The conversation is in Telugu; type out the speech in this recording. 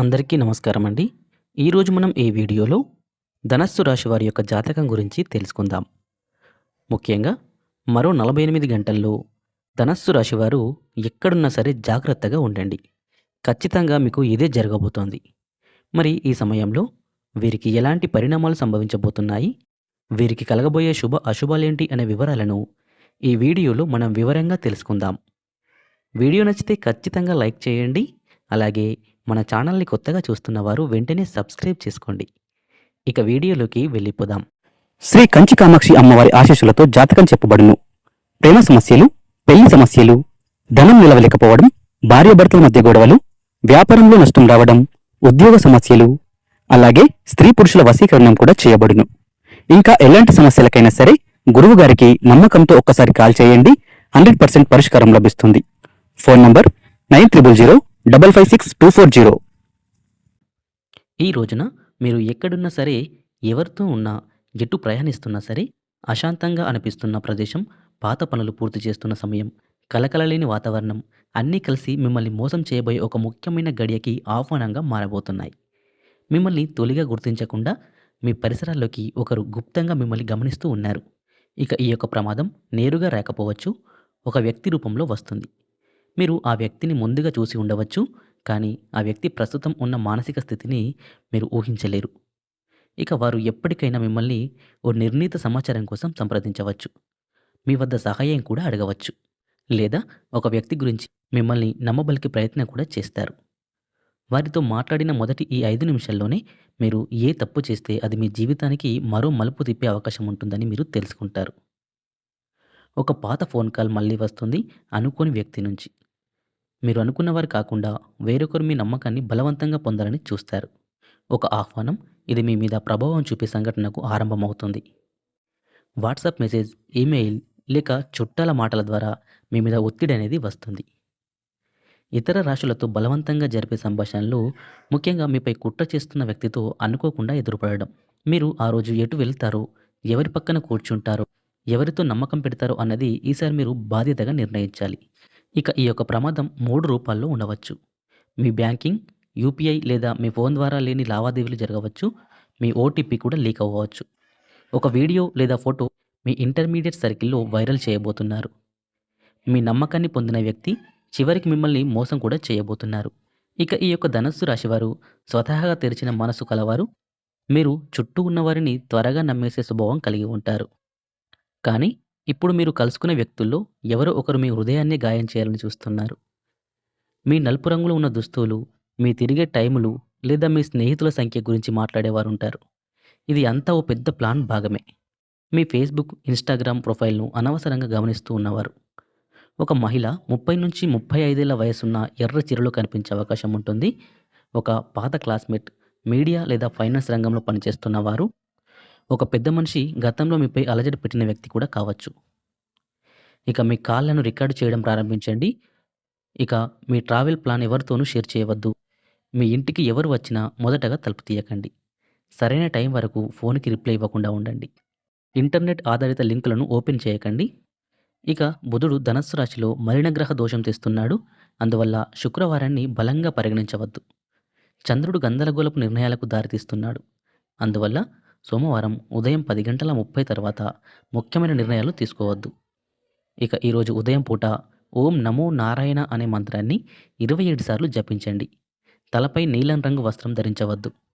అందరికీ నమస్కారం అండి. ఈరోజు మనం ఈ వీడియోలో ధనస్సు రాశి వారి యొక్క జాతకం గురించి తెలుసుకుందాం. ముఖ్యంగా మరో నలభై ఎనిమిది గంటల్లో ధనస్సు రాశి వారు ఎక్కడున్నా సరే జాగ్రత్తగా ఉండండి. ఖచ్చితంగా మీకు ఇదే జరగబోతోంది. మరి ఈ సమయంలో వీరికి ఎలాంటి పరిణామాలు సంభవించబోతున్నాయి? వీరికి కలగబోయే శుభ అశుభాలేంటి అనే వివరాలను ఈ వీడియోలో మనం వివరంగా తెలుసుకుందాం. వీడియో నచ్చితే ఖచ్చితంగా లైక్ చేయండి. అలాగే మన ఛానల్ని కొత్తగా చూస్తున్నవారు వెంటనే సబ్స్క్రైబ్ చేసుకోండి. ఇక వీడియోలోకి వెళ్ళిపోదాం. శ్రీ కంచి కామాక్షి అమ్మవారి ఆశీస్సులతో జాతకం చెప్పబడును. ప్రేమ సమస్యలు పెళ్ళి సమస్యలు ధనం నిలవలేకపోవడం భార్యాభర్తల మధ్య గొడవలు వ్యాపారంలో నష్టం రావడం ఉద్యోగ సమస్యలు అలాగే స్త్రీ పురుషుల వశీకరణం కూడా చేయబడును. ఇంకా ఎలాంటి సమస్యలకైనా సరే గురువు గారికి నమ్మకంతో ఒక్కసారి కాల్ చేయండి. హండ్రెడ్ పర్సెంట్ పరిష్కారం లభిస్తుంది. Phone number nine triple zero double five six two four zero. ఈ రోజున మీరు ఎక్కడున్నా సరే ఎవరితో ఉన్నా ఎటు ప్రయాణిస్తున్నా సరే అశాంతంగా అనిపిస్తున్న ప్రదేశం పాత పనులు పూర్తి చేస్తున్న సమయం కలకలలేని వాతావరణం అన్నీ కలిసి మిమ్మల్ని మోసం చేయబోయే ఒక ముఖ్యమైన గడియకి ఆహ్వానంగా మారబోతున్నాయి. మిమ్మల్ని తొలిగా గుర్తించకుండా మీ పరిసరాల్లోకి ఒకరు గుప్తంగా మిమ్మల్ని గమనిస్తూ ఉన్నారు. ఇక ఈ యొక్క ప్రమాదం నేరుగా రాకపోవచ్చు ఒక వ్యక్తి రూపంలో వస్తుంది. మీరు ఆ వ్యక్తిని ముందుగా చూసి ఉండవచ్చు కానీ ఆ వ్యక్తి ప్రస్తుతం ఉన్న మానసిక స్థితిని మీరు ఊహించలేరు. ఇక వారు ఎప్పటికైనా మిమ్మల్ని ఓ నిర్ణీత సమాచారం కోసం సంప్రదించవచ్చు. మీ వద్ద సహాయం కూడా అడగవచ్చు. లేదా ఒక వ్యక్తి గురించి మిమ్మల్ని నమ్మబలికి ప్రయత్నం కూడా చేస్తారు. వారితో మాట్లాడిన మొదటి ఈ ఐదు నిమిషాల్లోనే మీరు ఏ తప్పు చేస్తే అది మీ జీవితానికి మరో మలుపు తిప్పే అవకాశం ఉంటుందని మీరు తెలుసుకుంటారు. ఒక పాత ఫోన్ కాల్ మళ్ళీ వస్తుంది అనుకోని వ్యక్తి నుంచి. మీరు అనుకున్నవారు కాకుండా వేరొకరు మీ నమ్మకాన్ని బలవంతంగా పొందాలని చూస్తారు. ఒక ఆహ్వానం ఇది మీ మీద ప్రభావం చూపే సంఘటనకు ఆరంభమవుతుంది. వాట్సాప్ మెసేజ్ ఈమెయిల్ లేక చుట్టాల మాటల ద్వారా మీ మీద ఒత్తిడి అనేది వస్తుంది. ఇతర రాశులతో బలవంతంగా జరిపే సంభాషణలు ముఖ్యంగా మీపై కుట్ర చేస్తున్న వ్యక్తితో అనుకోకుండా ఎదురుపడడం. మీరు ఆ రోజు ఎటు వెళ్తారో ఎవరి పక్కన కూర్చుంటారో ఎవరితో నమ్మకం పెడతారో అన్నది ఈసారి మీరు బాధ్యతగా నిర్ణయించాలి. ఇక ఈ యొక్క ప్రమాదం మూడు రూపాల్లో ఉండవచ్చు. మీ బ్యాంకింగ్ యూపీఐ లేదా మీ ఫోన్ ద్వారా లేని లావాదేవీలు జరగవచ్చు. మీ ఓటీపీ కూడా లీక్ అవ్వవచ్చు. ఒక వీడియో లేదా ఫోటో మీ ఇంటర్మీడియట్ సర్కిల్లో వైరల్ చేయబోతున్నారు. మీ నమ్మకాన్ని పొందిన వ్యక్తి చివరికి మిమ్మల్ని మోసం కూడా చేయబోతున్నారు. ఇక ఈ యొక్క ధనస్సు రాశివారు స్వతహాగా తెరిచిన మనసు కలవారు. మీరు చుట్టూ ఉన్నవారిని త్వరగా నమ్మేసే స్వభావం కలిగి ఉంటారు. కానీ ఇప్పుడు మీరు కలుసుకునే వ్యక్తుల్లో ఎవరో ఒకరు మీ హృదయాన్ని గాయం చేయాలని చూస్తున్నారు. మీ నలుపు రంగులో ఉన్న దుస్తులు మీ తిరిగే టైములు లేదా మీ స్నేహితుల సంఖ్య గురించి మాట్లాడేవారు ఉంటారు ఇది అంతా ఓ పెద్ద ప్లాన్ భాగమే. మీ ఫేస్బుక్ ఇన్స్టాగ్రామ్ ప్రొఫైల్ను అనవసరంగా గమనిస్తూ ఉన్నవారు. ఒక మహిళ ముప్పై నుంచి ముప్పై ఐదేళ్ళ వయసున్న ఎర్ర చీరలో కనిపించే అవకాశం ఉంటుంది. ఒక పాత క్లాస్మేట్ మీడియా లేదా ఫైనాన్స్ రంగంలో పనిచేస్తున్న వారు ఒక పెద్ద మనిషి గతంలో మీపై అలజడి పెట్టిన వ్యక్తి కూడా కావచ్చు. ఇక మీ కాళ్ళను రికార్డు చేయడం ప్రారంభించండి. ఇక మీ ట్రావెల్ ప్లాన్ ఎవరితోనూ షేర్ చేయవద్దు. మీ ఇంటికి ఎవరు వచ్చినా మొదటగా తలుపు తీయకండి. సరైన టైం వరకు ఫోన్కి రిప్లై ఇవ్వకుండా ఉండండి. ఇంటర్నెట్ ఆధారిత లింకులను ఓపెన్ చేయకండి. ఇక బుధుడు ధనస్సు రాశిలో మలినగ్రహ దోషం తెస్తున్నాడు. అందువల్ల శుక్రవారాన్ని బలంగా పరిగణించవద్దు. చంద్రుడు గందరగోళపు నిర్ణయాలకు దారితీస్తున్నాడు. అందువల్ల సోమవారం ఉదయం పది గంటల ముప్పై తర్వాత ముఖ్యమైన నిర్ణయాలు తీసుకోవద్దు. ఇక ఈరోజు ఉదయం పూట ఓం నమో నారాయణ అనే మంత్రాన్ని ఇరవై ఏడు సార్లు జపించండి. తలపై నీలం రంగు వస్త్రం ధరించవద్దు.